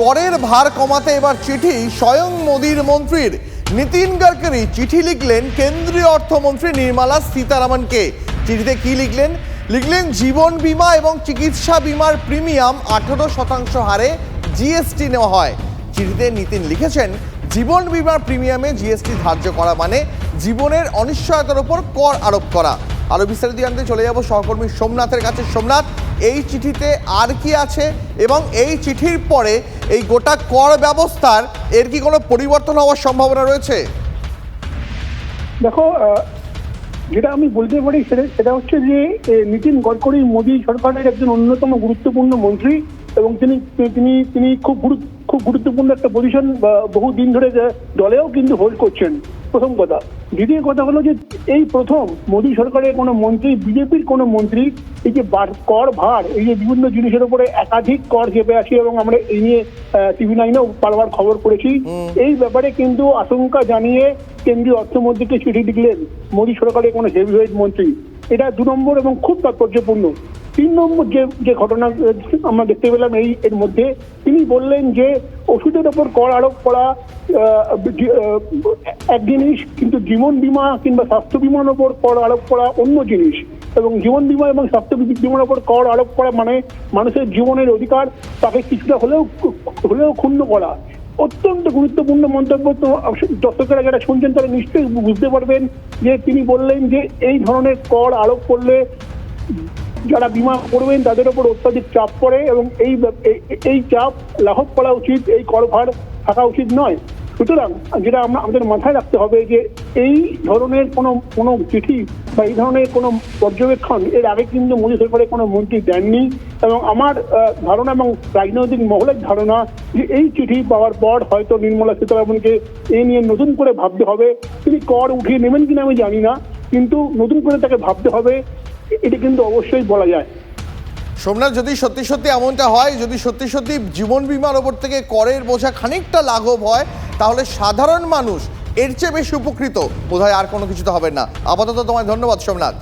করের ভার কমাতে এবার চিঠি স্বয়ং মোদীর মন্ত্রীর। নীতিন গডকরি চিঠি লিখলেন কেন্দ্রীয় অর্থমন্ত্রী নির্মলা সীতারামনকে। চিঠিতে কি লিখলেন? লিখলেন, জীবন বীমা এবং চিকিৎসা বিমার প্রিমিয়াম আঠেরো শতাংশ হারে জিএসটি নেওয়া হয়। চিঠিতে নীতিন লিখেছেন, জীবন বীমার প্রিমিয়ামে জিএসটি ধার্য করা মানে জীবনের অনিশ্চয়তার উপর কর আরোপ করা। আরও বিস্তারিত জানতে চলে যাব সহকর্মী সোমনাথের কাছে। সোমনাথ এই চিঠিতে আর কি আছে এবং এই চিঠির পরে এই গোটা কর ব্যবস্থার, এর কি কোনো পরিবর্তন হওয়ার সম্ভাবনা রয়েছে? দেখো যেটা আমি বলতে পারি সেটা সেটা হচ্ছে যে নীতিন গডকরি মোদী সরকারের একজন অন্যতম গুরুত্বপূর্ণ মন্ত্রী এবং তিনি তিনি তিনি খুব গুরু- খুব গুরুত্বপূর্ণ একটা পজিশন বহু দিন ধরে দলেও কিন্তু হোল্ড করছেন। প্রথম কথা। দ্বিতীয় কথা হলো যে এই প্রথম মোদী সরকারের কোনো মন্ত্রী বিজেপির কোনো মন্ত্রী এই যে কর ভার এই যে বিভিন্ন জিনিসের উপরে একাধিক কর চেপে আসি এবং আমরা এই নিয়ে টিভি নাইনেও বারবার খবর করেছি এই ব্যাপারে কিন্তু আশঙ্কা জানিয়ে কেন্দ্রীয় অর্থমন্ত্রীকে চিঠি লিখলেন মোদী সরকারের কোনো হেভিওয়েট মন্ত্রী। এটা দু নম্বর এবং খুব তাৎপর্যপূর্ণ। তিন নম্বর যে যে ঘটনা, আমরা দেখতে পেলাম এই, এর মধ্যে, তিনি বললেন যে ওষুধের ওপর কর আরোপ করা এক জিনিস, কিন্তু জীবন বীমা কিংবা স্বাস্থ্য বিমার ওপর কর আরোপ করা অন্য জিনিস। এবং জীবন বীমা এবং স্বাস্থ্য বিমার ওপর কর আরোপ করা মানে মানুষের জীবনের অধিকার তাকে কিছুটা হলেও হলেও ক্ষুণ্ণ করা। অত্যন্ত গুরুত্বপূর্ণ মন্তব্য তো দর্শকেরা যারা শুনছেন তারা নিশ্চয়ই বুঝতে পারবেন যে তিনি বললেন যে এই ধরনের কর আরোপ করলে যারা বিমা করবেন, তাদের উপর অত্যাধিক চাপ পড়ে এবং এই এই- চাপ লাঘব করা উচিত, এই করভার থাকা উচিত নয়। সুতরাং যেটা আমরা আমাদের মাথায় রাখতে হবে যে এই ধরনের কোনো কোনো চিঠি বা এই ধরনের কোনো পর্যবেক্ষণ এর আগে কিন্তু মোদী সরকারের কোনো মন্ত্রী দেননি এবং আমার ধারণা এবং রাজনৈতিক মহলের ধারণা যে এই চিঠি পাওয়ার পর হয়তো নির্মলা সীতারামনকে এই নিয়ে নতুন করে ভাবতে হবে। তিনি কর উঠিয়ে নেবেন কিনা আমি জানি না, কিন্তু নতুন করে তাকে ভাবতে হবে এটা কিন্তু অবশ্যই বলা যায়। সোমনাথ, যদি সত্যি সত্যি এমনটা হয়, যদি সত্যি সত্যি জীবন বীমার ওপর থেকে করের বোঝা খানিকটা লাঘব হয়, তাহলে সাধারণ মানুষ এর চেয়ে বেশি উপকৃত। বোধহয় আর কোনো কিছু তো হবে না। আপাতত তোমায় ধন্যবাদ, সোমনাথ।